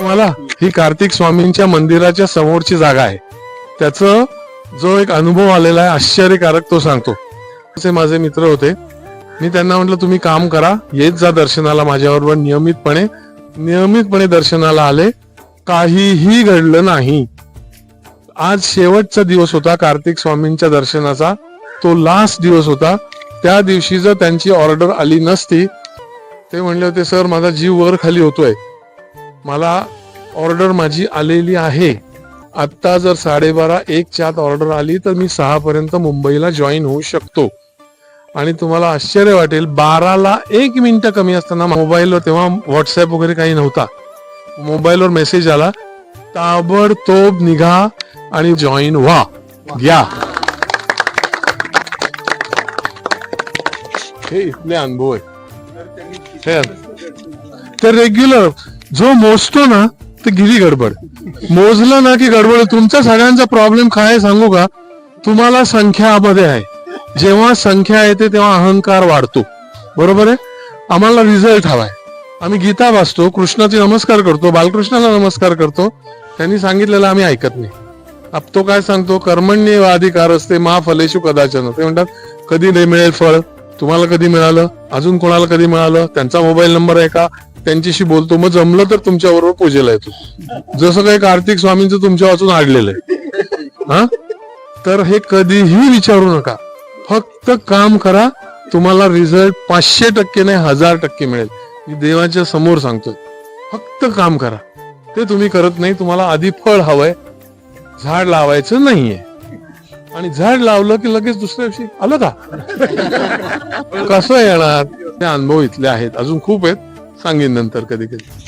मला ही कार्तिक स्वामींच्या मंदिराच्या समोरची जागा आहे. त्याचं जो एक अनुभव आलेला आहे आश्चर्यकारक तो सांगतो. असे माझे मित्र होते. मी त्यांना म्हटलं तुम्ही काम करा येत जा दर्शनाला माझ्याबरोबर नियमितपणे. नियमितपणे दर्शनाला आले. काहीही घडलं नाही. आज शेवटचा दिवस होता कार्तिक स्वामींच्या दर्शनाचा. तो लास्ट दिवस होता. त्या दिवशी जर त्यांची ऑर्डर आली नसती ते म्हणले होते सर माझा जीव वर खाली होतोय. मला ऑर्डर माझी आलेली आहे. आत्ता जर साडेबारा एकच्या आत ऑर्डर आली तर मी सहापर्यंत मुंबईला जॉईन होऊ शकतो. आणि तुम्हाला आश्चर्य वाटेल बाराला एक मिनटं कमी असताना मोबाईलवर तेव्हा व्हॉट्सअप वगैरे काही नव्हता. मोबाईलवर मेसेज आला ताबडतोब निघा आणि जॉईन व्हा. घ्या. हे इथले अनुभव आहे हे. तर रेग्युलर जो मोजतो ना तर गिरी गडबड. मोजलं ना की गडबड. तुमचा सगळ्यांचा प्रॉब्लेम काय आहे सांगू का? तुम्हाला संख्यामध्ये आहे. जेव्हा संख्या येते तेव्हा अहंकार वाढतो. बरोबर आहे? आम्हाला रिझल्ट हवाय. आम्ही गीता वाचतो कृष्णाचे नमस्कार करतो बालकृष्णाला नमस्कार करतो. त्यांनी सांगितलेलं आम्ही ऐकत नाही. अब तो काय सांगतो? कर्मण्य अधिकार असते मा फलेशु कदाचन. ते म्हणतात कधी नाही मिळेल फळ? तुम्हाला कधी मिळालं? अजून कोणाला कधी मिळालं? त्यांचा मोबाईल नंबर आहे का? त्यांच्याशी बोलतो. मग जमलं तर तुमच्या बरोबर पूजेला येतो. जसं काही कार्तिक स्वामींचं तुमच्या वाचून आडलेलं आहे. हा? तर हे कधीही विचारू नका. फक्त काम करा. तुम्हाला रिझल्ट पाचशे टक्के नाही हजार टक्के मिळेल. मी देवाच्या समोर सांगतोय. फक्त काम करा. ते तुम्ही करत नाही तुम्हाला आधी फळ हवंय. झाड लावायचं नाहीये. आणि झाड लावलं की लगेच दुसऱ्या दिवशी आलं का? कसं येणार? ते अनुभव इथले आहेत. अजून खूप आहेत. सांगेन नंतर कधी कधी.